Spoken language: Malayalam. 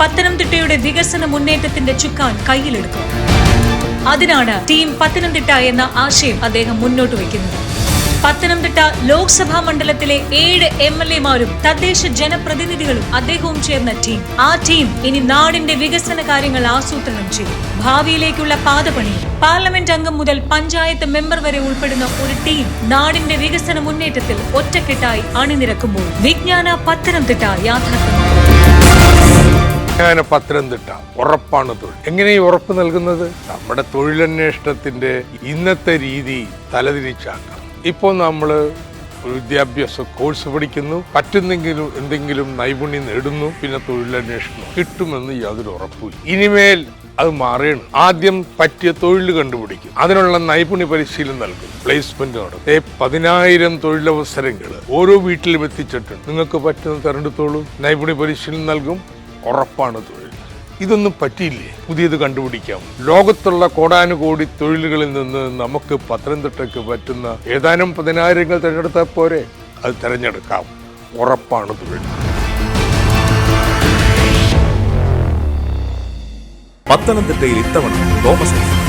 പത്തനംതിട്ടയുടെ വികസന മുന്നേറ്റത്തിന്റെ ചുക്കാൻ കയ്യിലെടുക്കും. അതിനാണ് ടീം പത്തനംതിട്ട എന്ന ആശയം അദ്ദേഹം മുന്നോട്ട് വയ്ക്കുന്നത്. പത്തനംതിട്ട ലോക്സഭാ മണ്ഡലത്തിലെ ഏഴ് എം എൽ എമാരും തദ്ദേശ ജനപ്രതിനിധികളും അദ്ദേഹവും ചേർന്ന ടീം. ആ ടീം ഇനി നാടിന്റെ വികസന കാര്യങ്ങൾ ആസൂത്രണം ചെയ്യും. ഭാവിയിലേക്കുള്ള പാതപണി. പാർലമെന്റ് അംഗം മുതൽ പഞ്ചായത്ത് മെമ്പർ വരെ ഉൾപ്പെടുന്ന ഒരു ടീം നാടിന്റെ വികസന മുന്നേറ്റത്തിൽ ഒറ്റക്കെട്ടായി അണിനിരക്കുമ്പോൾ വിജ്ഞാന പത്തനംതിട്ട യാഥാർത്ഥ്യമാകും. ഞാൻ പത്തനംതിട്ട ഉറപ്പാണ് തൊഴിൽ. എങ്ങനെ ഈ ഉറപ്പ് നൽകുന്നത്? നമ്മുടെ തൊഴിലന്വേഷണത്തിന്റെ ഇന്നത്തെ രീതി തലതിരിച്ചാക്കണം ഇപ്പോൾ നമ്മൾ ഒരു വിദ്യാഭ്യാസ കോഴ്സ് പഠിക്കുന്നു. പറ്റുന്നെങ്കിലും എന്തെങ്കിലും നൈപുണ്യം നേടുന്നു. പിന്നെ തൊഴിലന്വേഷണം കിട്ടുമെന്ന് യാതൊരു ഉറപ്പില്ല ഇനിമേൽ അത് മാറിയാണ് ആദ്യം പറ്റിയ തൊഴിൽ കണ്ടുപിടിക്കും. അതിനുള്ള നൈപുണ്യ പരിശീലനം നൽകും. പ്ലേസ്മെന്റ് നടത്തും. പതിനായിരം തൊഴിലവസരങ്ങൾ ഓരോ വീട്ടിലും എത്തിച്ചിട്ടുണ്ട്. നിങ്ങൾക്ക് പറ്റുന്ന തെരഞ്ഞെടുത്തോളൂ നൈപുണ്യ പരിശീലനം നൽകും. ഉറപ്പാണ് തൊഴിൽ. ഇതൊന്നും പറ്റിയില്ലേ? പുതിയത് കണ്ടുപിടിക്കാം. ലോകത്തുള്ള കോടാനുകോടി തൊഴിലുകളിൽ നിന്ന് നമുക്ക് പത്തനംതിട്ടയ്ക്ക് പറ്റുന്ന ഏതാനും പതിനായിരങ്ങൾ തിരഞ്ഞെടുത്താൽ പോരെ? അത് തിരഞ്ഞെടുക്കാം. ഉറപ്പാണ് തൊഴിൽ. പത്തനംതിട്ടയിൽ ഇത്തവണ തോമസ്